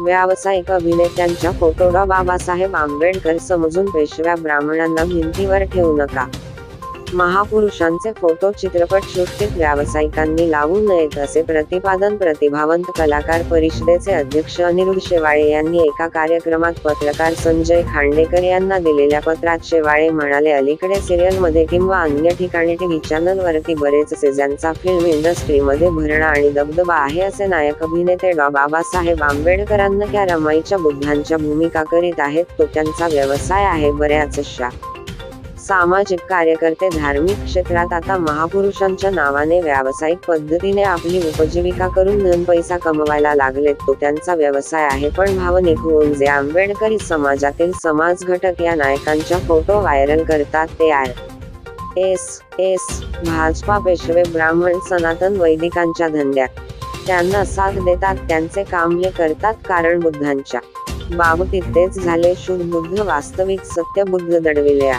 व्यावसायिक अभिनेत्यांच्या फोटो बाबासाहेब आंबेडकर समजून पेशव्या ब्राह्मणांना भिंतीवर ठेवू नका. महापुरुषांचे फोटो चित्रपट सृष्टीत व्यावसायिकांनी लावू नयेत असे प्रतिपादन प्रतिभावंत कलाकार परिषदेचे अध्यक्ष अनिरुद्ध शेवाळे यांनी एका कार्यक्रमात पत्रकार संजय खांडेकर यांना दिलेल्या पत्रात शेवाळे म्हणाले अलीकडे सिरियलमध्ये किंवा अन्य ठिकाणी टीव्ही चॅनलवरती बरेचसे ज्यांचा फिल्म इंडस्ट्रीमध्ये भरणा आणि दबदबा आहे असे नायक अभिनेते डॉ. बाबासाहेब आंबेडकरांना त्या रमाईच्या बुद्धांच्या भूमिका करीत आहेत तो त्यांचा व्यवसाय आहे बऱ्याचशा सामाजिक कार्यकर्ते धार्मिक क्षेत्रात आता महापुरुषांच्या नावाने व्यावसायिक पद्धतीने आपली उपजीविका करून धन पैसा कमवायला लागलेत. तो त्यांचा व्यवसाय आहे पण भावनिक होऊन जे आंबेडकरी समाजातील समाज घटक या नायकांच्या फोटो व्हायरल करतात ते आहे एस. एस. भाजपा पेशवे ब्राह्मण सनातन वैदिकांच्या धंद्यात. त्यांना साथ देतात त्यांचे काम हे करतात कारण बुद्धांच्या बाबतीत तेच झाले शुद्ध बुद्ध वास्तविक सत्य बुद्ध दडविल्या.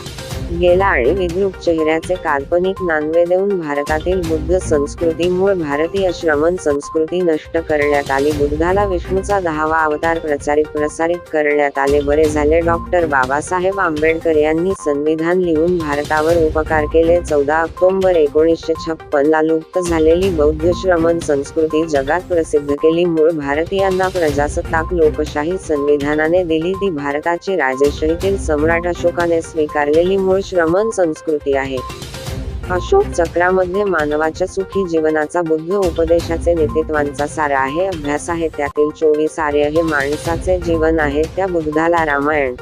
गेला आणि विद्रुप चेहऱ्याचे काल्पनिक नानवे देऊन भारतातील बुद्ध संस्कृती मूळ भारतीय श्रमण संस्कृती नष्ट करण्यात आली. बुद्धाला विष्णूचा दहावा अवतार प्रचारित प्रसारित करण्यात आले. बरे झाले डॉक्टर बाबासाहेब आंबेडकर यांनी संविधान लिहून भारतावर उपकार केले. चौदा ऑक्टोबर एकोणीसशे छप्पन ला लुप्त झालेली बौद्ध श्रमण संस्कृती जगात प्रसिद्ध केली. मूळ भारतीयांना प्रजासत्ताक लोकशाही संविधानाने दिली. ती भारताची राजेशाहीतील सम्राट अशोकाने स्वीकारलेली. मूळ श्रमण संस्कृती आहे. अशोक चक्रामध्ये मानवाच्या सुखी जीवनाचा बुद्ध उपदेशाचे नेतृत्वांचा सारा आहे अभ्यास आहे त्यातील चोवीस आर्य हे माणसाचे जीवन आहे त्या बुद्धाला रामायण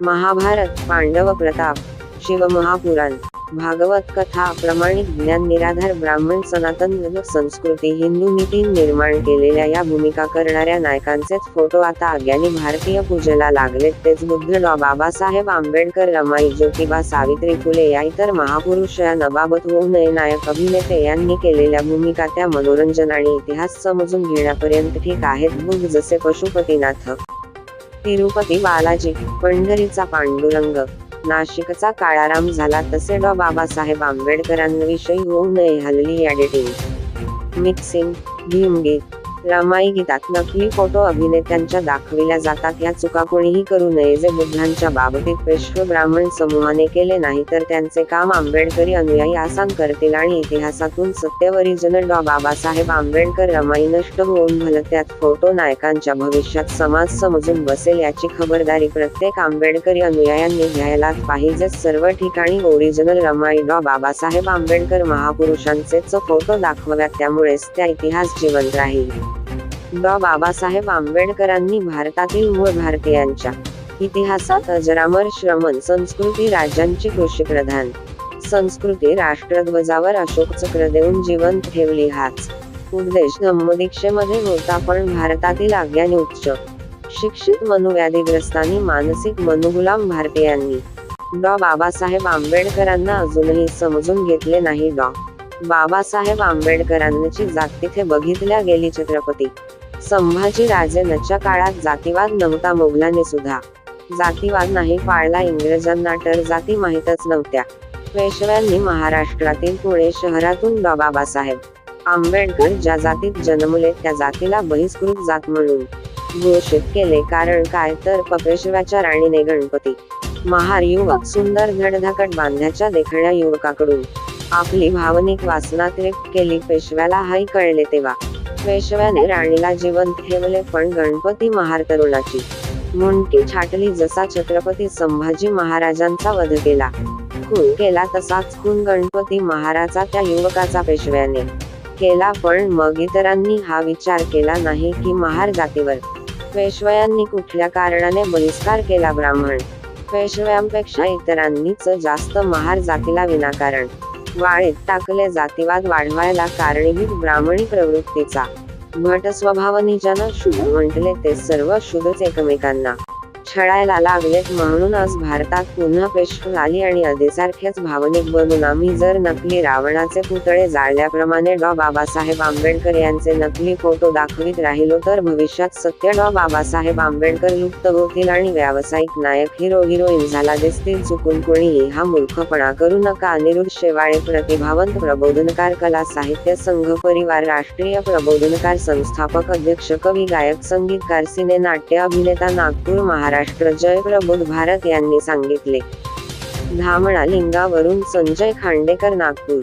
महाभारत पांडव प्रताप शिवमहापुराण भागवत कथा प्रमाणित ज्ञान निराधार ब्राह्मण सनातन संस्कृती हिंदू नीती निर्माण केलेल्या या भूमिका करणाऱ्या नायकांचेच फोटो आता अज्ञानी भारतीय पूजेला लागलेत. तेच बुद्ध डॉ. बाबासाहेब आंबेडकर रमाई ज्योतिबा सावित्री फुले या इतर महापुरुष या नबाबत होऊ नये नायक अभिनेते यांनी केलेल्या भूमिका त्या मनोरंजन आणि इतिहास समजून घेण्यापर्यंत ठीक आहेत. बुद्ध जसे पशुपतीनाथ तिरुपती बालाजी पंढरीचा पांडुरंग नाशिकचा काळाराम झाला तसे डॉ. बाबासाहेब आंबेडकरांविषयी होऊ नये हल्ली एडिटिंग मिक्सिंग भीमगीत रमाई गीतात नकली फोटो अभिनेत्यांच्या दाखविल्या जातात. या चुका कोणीही करू नये. जे बुद्धांच्या बाबतीत विश्व ब्राह्मण समूहाने केले नाही तर त्यांचे काम आंबेडकरी अनुयायी आसान करतील आणि इतिहासातून सत्य ओरिजिनल डॉ. बाबासाहेब आंबेडकर रमाई नष्ट होऊन भलत्यात फोटो नायकांच्या भविष्यात समाज समजून बसेल याची खबरदारी प्रत्येक आंबेडकरी अनुयायांनी घ्यायलाच पाहिजे. सर्व ठिकाणी ओरिजिनल रमाई डॉ. बाबासाहेब आंबेडकर महापुरुषांचेच फोटो दाखवाव्यात. त्यामुळेच त्या इतिहास जिवंत राहील. डॉ बाबासाहेब आंबेडकरांनी भारतातील मूळ भारतीयांच्या इतिहासात अजरामर श्रमण संस्कृती राज्यांची कृषीप्रधान संस्कृती राष्ट्रध्वजावर अशोक चक्र देऊन जिवंत ठेवली हाच उद्देश. धम्मदीक्षेमध्ये होता पण भारतातील अज्ञानी उच्च शिक्षित मनोव्याधीग्रस्तांनी मानसिक मनुगुलाम भारतीयांनी. डॉ बाबासाहेब आंबेडकरांना अजूनही समजून घेतले नाही डॉ. बाबासाहेब आंबेडकरांची जात तिथे बघितल्या गेली छत्रपती. संभाजीराजेनच्या काळात जातीवाद नव्हता मोगलाने सुद्धा. जातीवाद नाही पाळला इंग्रजांना तर जाती माहीतच नव्हत्या. पेशव्यांनी महाराष्ट्रातील पुणे शहरातून बाबासाहेब आंबेडकर ज्या जातीत जन्मले त्या जातीला बहिष्कृत जात म्हणून घोषित केले. कारण काय? तर पपेशव्याच्या राणीने गणपती महार युवक सुंदर धडधाकट बांध्याच्या देखण्या युवकाकडून आपली भावनिक वासना तृप्त केली. पेशव्याला हाय कळले तेव्हा पेशव्याने राणीला जिवंत ठेवले पण गणपती महार तरुणाची मुंडकी छाटली जसा छत्रपती संभाजी महाराजांचा वध केला. खून केला तसाच खून गणपती महाराजा त्या युवकाचा पेशव्याने केला पण मग इतरांनी हा विचार केला नाही की महार जातीवर पेशव्यांनी कुठल्या कारणाने बहिष्कार केला ब्राह्मण. पेशव्यांपेक्षा इतरांनीच जास्त महार जातीला विनाकारण वाळेत टाकले जातीवाद वाढवायला कारणीभूत ब्राह्मणी प्रवृत्तीचा भट स्वभावनी ज्यानं शुद्ध म्हटले ते सर्व शुद्धच एकमेकांना. छळायला लागलेत म्हणूनच भारतात पुन्हा पेशवे आली आणि आधीसारख्याच भावनिक बनून आम्ही जर नकली रावणाचे पुतळे जाळल्याप्रमाणे डॉ. बाबासाहेब आंबेडकर यांचे नकली फोटो दाखवित राहिलो तर भविष्यात सत्य डॉ. बाबासाहेब आंबेडकर लुप्त होतील आणि व्यावसायिक नायक हिरो हिरोईन झाला दिसतील चुकून कोणीही हा मूर्खपणा करू नका. अनिरुद्ध शेवाळे प्रतिभावंत प्रबोधनकार कला साहित्य संघ परिवार राष्ट्रीय प्रबोधनकार संस्थापक अध्यक्ष कवी गायक संगीतकार सिने नाट्य अभिनेता नागपूर महाराष्ट्र महाराष्ट्र जय प्रबोध भारत यांनी सांगितले. धामणा लिंगावरून संजय खांडेकर नागपूर.